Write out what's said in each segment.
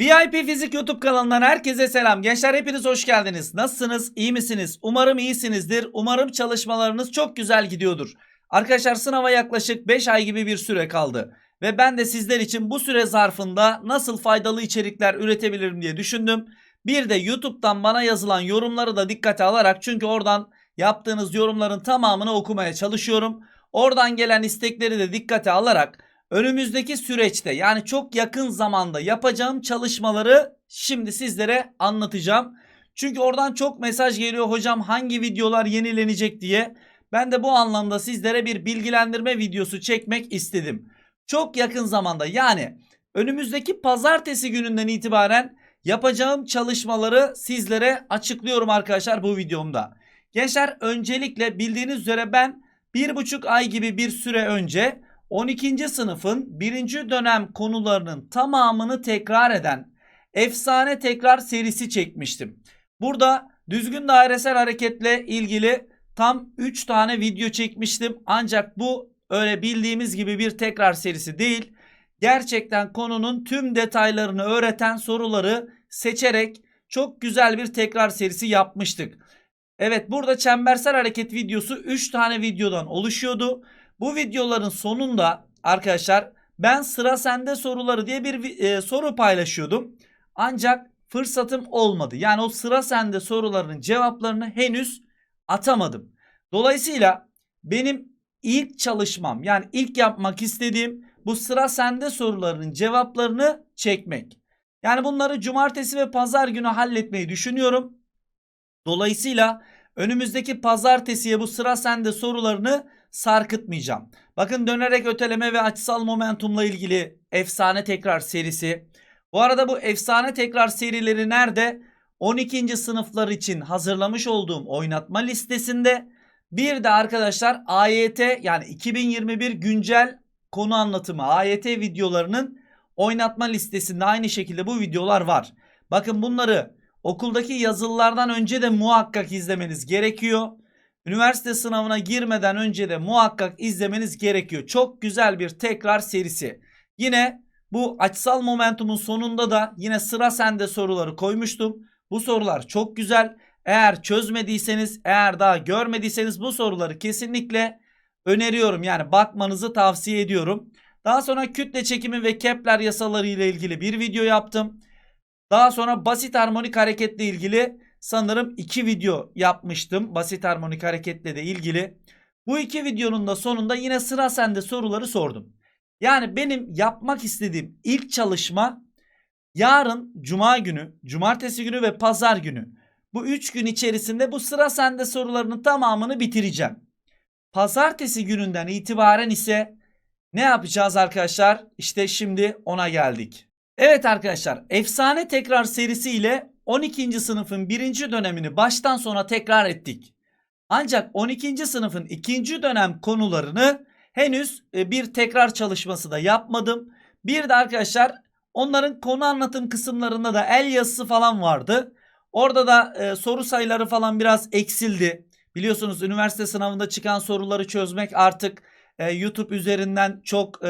VIP Fizik YouTube kanalından herkese selam. Gençler hepiniz hoş geldiniz. Nasılsınız? İyi misiniz? Umarım iyisinizdir. Umarım çalışmalarınız çok güzel gidiyordur. Arkadaşlar sınava yaklaşık 5 ay gibi bir süre kaldı. Ve ben de sizler için bu süre zarfında nasıl faydalı içerikler üretebilirim diye düşündüm. Bir de YouTube'dan bana yazılan yorumları da dikkate alarak çünkü oradan yaptığınız yorumların tamamını okumaya çalışıyorum. Oradan gelen istekleri de dikkate alarak önümüzdeki süreçte yani çok yakın zamanda yapacağım çalışmaları şimdi sizlere anlatacağım. Çünkü oradan çok mesaj geliyor hocam hangi videolar yenilenecek diye. Ben de bu anlamda sizlere bir bilgilendirme videosu çekmek istedim. Çok yakın zamanda yani önümüzdeki pazartesi gününden itibaren yapacağım çalışmaları sizlere açıklıyorum arkadaşlar bu videomda. Gençler öncelikle bildiğiniz üzere ben bir buçuk ay gibi bir süre önce 12. sınıfın birinci dönem konularının tamamını tekrar eden efsane tekrar serisi çekmiştim. Burada düzgün dairesel hareketle ilgili tam 3 tane video çekmiştim. Ancak bu öyle bildiğimiz gibi bir tekrar serisi değil. Gerçekten konunun tüm detaylarını öğreten soruları seçerek çok güzel bir tekrar serisi yapmıştık. Evet burada çembersel hareket videosu 3 tane videodan oluşuyordu. Bu videoların sonunda arkadaşlar ben sıra sende soruları diye bir e, soru paylaşıyordum. Ancak fırsatım olmadı. Yani o sıra sende sorularının cevaplarını henüz atamadım. Dolayısıyla benim ilk çalışmam yani ilk yapmak istediğim bu sıra sende sorularının cevaplarını çekmek. Yani bunları cumartesi ve pazar günü halletmeyi düşünüyorum. Dolayısıyla önümüzdeki pazartesiye bu sıra sende sorularını sarkıtmayacağım. Bakın dönerek öteleme ve açısal momentumla ilgili efsane tekrar serisi. Bu arada bu efsane tekrar serileri nerede? 12. sınıflar için hazırlamış olduğum oynatma listesinde. Bir de arkadaşlar AYT yani 2021 güncel konu anlatımı AYT videolarının oynatma listesinde aynı şekilde bu videolar var. Bakın bunları okuldaki yazılılardan önce de muhakkak izlemeniz gerekiyor. Üniversite sınavına girmeden önce de muhakkak izlemeniz gerekiyor. Çok güzel bir tekrar serisi. Yine bu açısal momentumun sonunda da yine sıra sende soruları koymuştum. Bu sorular çok güzel. Eğer çözmediyseniz, eğer daha görmediyseniz bu soruları kesinlikle öneriyorum. Yani bakmanızı tavsiye ediyorum. Daha sonra kütle çekimi ve Kepler yasaları ile ilgili bir video yaptım. Daha sonra basit harmonik hareketle ilgili sanırım iki video yapmıştım. Basit harmonik hareketle de ilgili. Bu iki videonun da sonunda yine sıra sende soruları sordum. Yani benim yapmak istediğim ilk çalışma yarın cuma günü, cumartesi günü ve pazar günü. Bu üç gün içerisinde bu sıra sende sorularının tamamını bitireceğim. Pazartesi gününden itibaren ise ne yapacağız arkadaşlar? İşte şimdi ona geldik. Evet arkadaşlar efsane tekrar serisi ile 12. sınıfın birinci dönemini baştan sona tekrar ettik. Ancak 12. sınıfın ikinci dönem konularını henüz e, bir tekrar çalışması da yapmadım. Bir de arkadaşlar onların konu anlatım kısımlarında da el yazısı falan vardı. Orada da e, soru sayıları falan biraz eksildi. Biliyorsunuz üniversite sınavında çıkan soruları çözmek artık e, YouTube üzerinden çok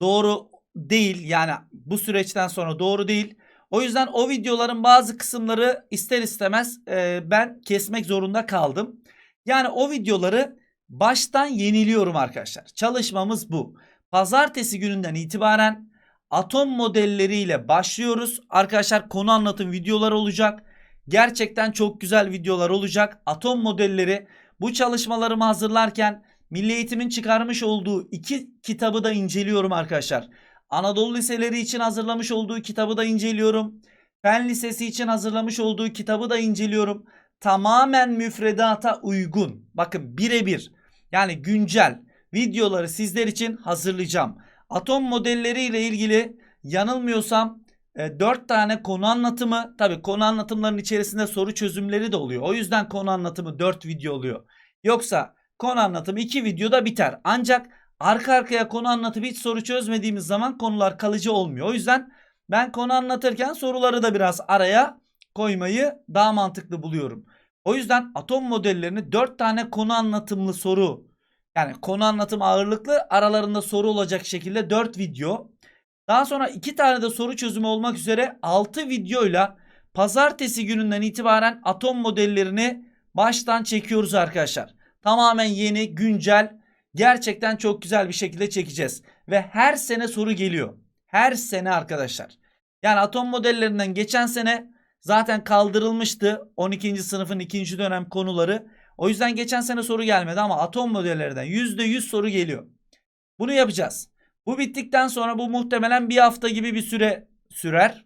doğru değil. Yani bu süreçten sonra doğru değil. O yüzden o videoların bazı kısımları ister istemez e, ben kesmek zorunda kaldım. Yani o videoları baştan yeniliyorum arkadaşlar. Çalışmamız bu. Pazartesi gününden itibaren atom modelleriyle başlıyoruz. Arkadaşlar konu anlatım videoları olacak. Gerçekten çok güzel videolar olacak. Atom modelleri bu çalışmalarımı hazırlarken Milli Eğitim'in çıkarmış olduğu iki kitabı da inceliyorum arkadaşlar. Anadolu liseleri için hazırlamış olduğu kitabı da inceliyorum. Fen Lisesi için hazırlamış olduğu kitabı da inceliyorum. Tamamen müfredata uygun. Bakın birebir yani güncel videoları sizler için hazırlayacağım. Atom modelleri ile ilgili yanılmıyorsam 4 e, tane konu anlatımı tabi konu anlatımların içerisinde soru çözümleri de oluyor. O yüzden konu anlatımı 4 video oluyor. Yoksa konu anlatımı 2 videoda biter. Ancak arka arkaya konu anlatıp hiç soru çözmediğimiz zaman konular kalıcı olmuyor. O yüzden ben konu anlatırken soruları da biraz araya koymayı daha mantıklı buluyorum. O yüzden atom modellerini 4 tane konu anlatımlı soru yani konu anlatım ağırlıklı aralarında soru olacak şekilde 4 video Daha sonra iki tane de soru çözümü olmak üzere 6 videoyla pazartesi gününden itibaren atom modellerini baştan çekiyoruz arkadaşlar. Tamamen yeni, güncel, gerçekten çok güzel bir şekilde çekeceğiz. Ve her sene soru geliyor. Her sene arkadaşlar. Yani atom modellerinden geçen sene zaten kaldırılmıştı 12. sınıfın ikinci dönem konuları. O yüzden geçen sene soru gelmedi ama atom modellerinden %100 soru geliyor. Bunu yapacağız. Bu bittikten sonra bu muhtemelen bir hafta gibi bir süre sürer.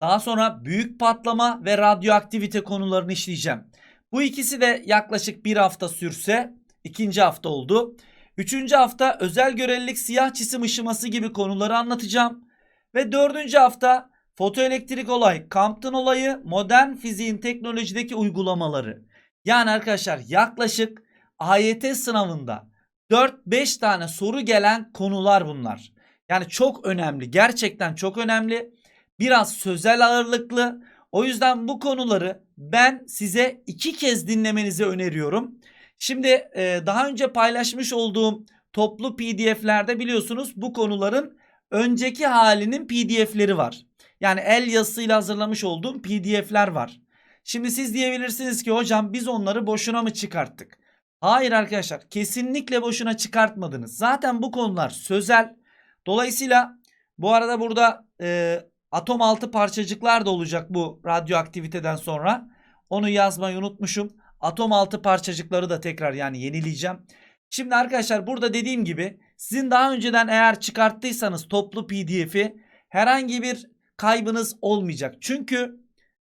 Daha sonra büyük patlama ve radyoaktivite konularını işleyeceğim. Bu ikisi de yaklaşık bir hafta sürse ikinci hafta oldu. Üçüncü hafta özel görelilik siyah cisim ışıması gibi konuları anlatacağım. Ve dördüncü hafta fotoelektrik olay, Compton olayı, modern fiziğin teknolojideki uygulamaları. Yani arkadaşlar yaklaşık AYT sınavında 4-5 tane soru gelen konular bunlar. Yani çok önemli. Gerçekten çok önemli. Biraz sözel ağırlıklı. O yüzden bu konuları ben size iki kez dinlemenizi öneriyorum. Şimdi e, daha önce paylaşmış olduğum toplu PDF'lerde biliyorsunuz bu konuların önceki halinin PDF'leri var. Yani el yazısıyla hazırlamış olduğum PDF'ler var. Şimdi siz diyebilirsiniz ki hocam biz onları boşuna mı çıkarttık? Hayır arkadaşlar kesinlikle boşuna çıkartmadınız. Zaten bu konular sözel. Dolayısıyla bu arada burada e, atom altı parçacıklar da olacak bu radyoaktiviteden sonra. Onu yazmayı unutmuşum. Atom altı parçacıkları da tekrar yani yenileyeceğim. Şimdi arkadaşlar burada dediğim gibi sizin daha önceden eğer çıkarttıysanız toplu PDF'i herhangi bir kaybınız olmayacak. Çünkü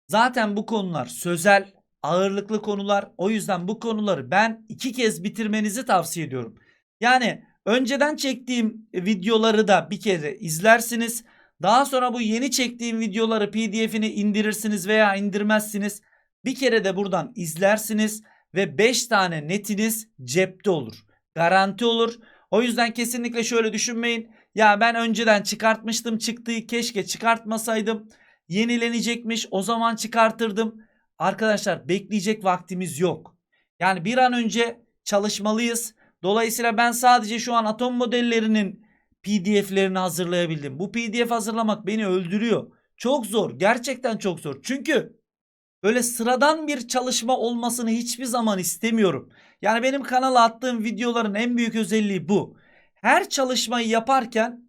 zaten bu konular sözel, ağırlıklı konular. O yüzden bu konuları ben iki kez bitirmenizi tavsiye ediyorum. Yani önceden çektiğim videoları da bir kere izlersiniz. Daha sonra bu yeni çektiğim videoları PDF'ini indirirsiniz veya indirmezsiniz. Bir kere de buradan izlersiniz ve 5 tane netiniz cepte olur. Garanti olur. O yüzden kesinlikle şöyle düşünmeyin. Ya ben önceden çıkartmıştım çıktığı keşke çıkartmasaydım. Yenilenecekmiş o zaman çıkartırdım. Arkadaşlar bekleyecek vaktimiz yok. Yani bir an önce çalışmalıyız. Dolayısıyla ben sadece şu an atom modellerinin PDF'lerini hazırlayabildim. Bu PDF hazırlamak beni öldürüyor. Çok zor. Gerçekten çok zor. Çünkü böyle sıradan bir çalışma olmasını hiçbir zaman istemiyorum. Yani benim kanala attığım videoların en büyük özelliği bu. Her çalışmayı yaparken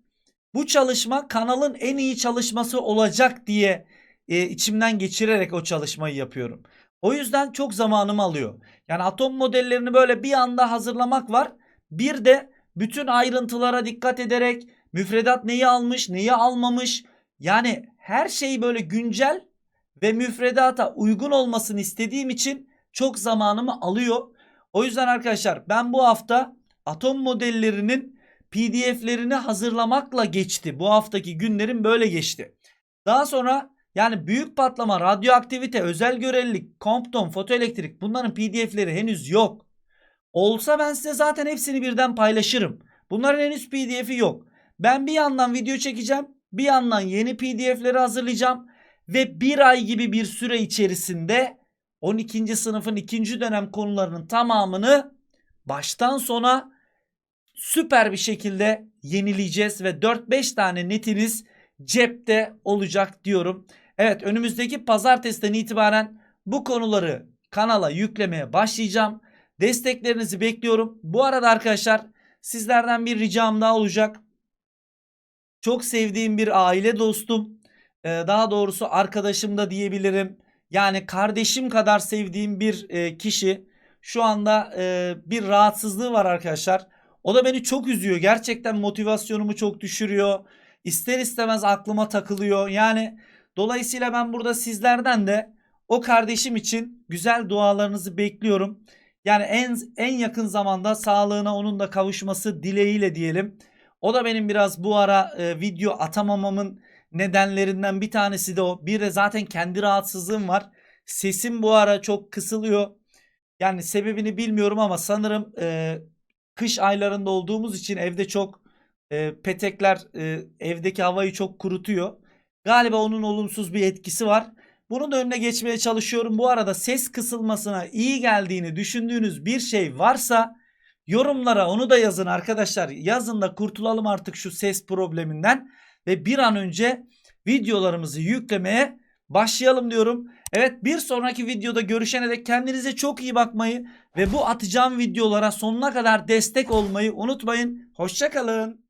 bu çalışma kanalın en iyi çalışması olacak diye e, içimden geçirerek o çalışmayı yapıyorum. O yüzden çok zamanımı alıyor. Yani atom modellerini böyle bir anda hazırlamak var. Bir de bütün ayrıntılara dikkat ederek müfredat neyi almış, neyi almamış. Yani her şey böyle güncel ve müfredata uygun olmasını istediğim için çok zamanımı alıyor. O yüzden arkadaşlar ben bu hafta atom modellerinin PDF'lerini hazırlamakla geçti. Bu haftaki günlerim böyle geçti. Daha sonra yani büyük patlama, radyoaktivite, özel görelilik, Compton, fotoelektrik bunların PDF'leri henüz yok. Olsa ben size zaten hepsini birden paylaşırım. Bunların henüz PDF'i yok. Ben bir yandan video çekeceğim. Bir yandan yeni PDF'leri hazırlayacağım. Ve bir ay gibi bir süre içerisinde 12. sınıfın ikinci dönem konularının tamamını baştan sona süper bir şekilde yenileyeceğiz ve 4-5 tane netiniz cepte olacak diyorum. Evet önümüzdeki pazartesiden itibaren bu konuları kanala yüklemeye başlayacağım. Desteklerinizi bekliyorum. Bu arada arkadaşlar sizlerden bir ricam daha olacak. Çok sevdiğim bir aile dostum. Daha doğrusu arkadaşım da diyebilirim. Yani kardeşim kadar sevdiğim bir kişi. Şu anda bir rahatsızlığı var arkadaşlar. O da beni çok üzüyor. Gerçekten motivasyonumu çok düşürüyor. İster istemez aklıma takılıyor. Yani dolayısıyla ben burada sizlerden de o kardeşim için güzel dualarınızı bekliyorum. Yani en en yakın zamanda sağlığına onun da kavuşması dileğiyle diyelim. O da benim biraz bu ara e, video atamamamın nedenlerinden bir tanesi de o. Bir de zaten kendi rahatsızlığım var. Sesim bu ara çok kısılıyor. Yani sebebini bilmiyorum ama sanırım e, kış aylarında olduğumuz için evde çok e, petekler e, evdeki havayı çok kurutuyor. Galiba onun olumsuz bir etkisi var. Bunun da önüne geçmeye çalışıyorum. Bu arada ses kısılmasına iyi geldiğini düşündüğünüz bir şey varsa Yorumlara onu da yazın arkadaşlar. Yazın da kurtulalım artık şu ses probleminden ve bir an önce videolarımızı yüklemeye başlayalım diyorum. Evet bir sonraki videoda görüşene dek kendinize çok iyi bakmayı ve bu atacağım videolara sonuna kadar destek olmayı unutmayın. Hoşçakalın.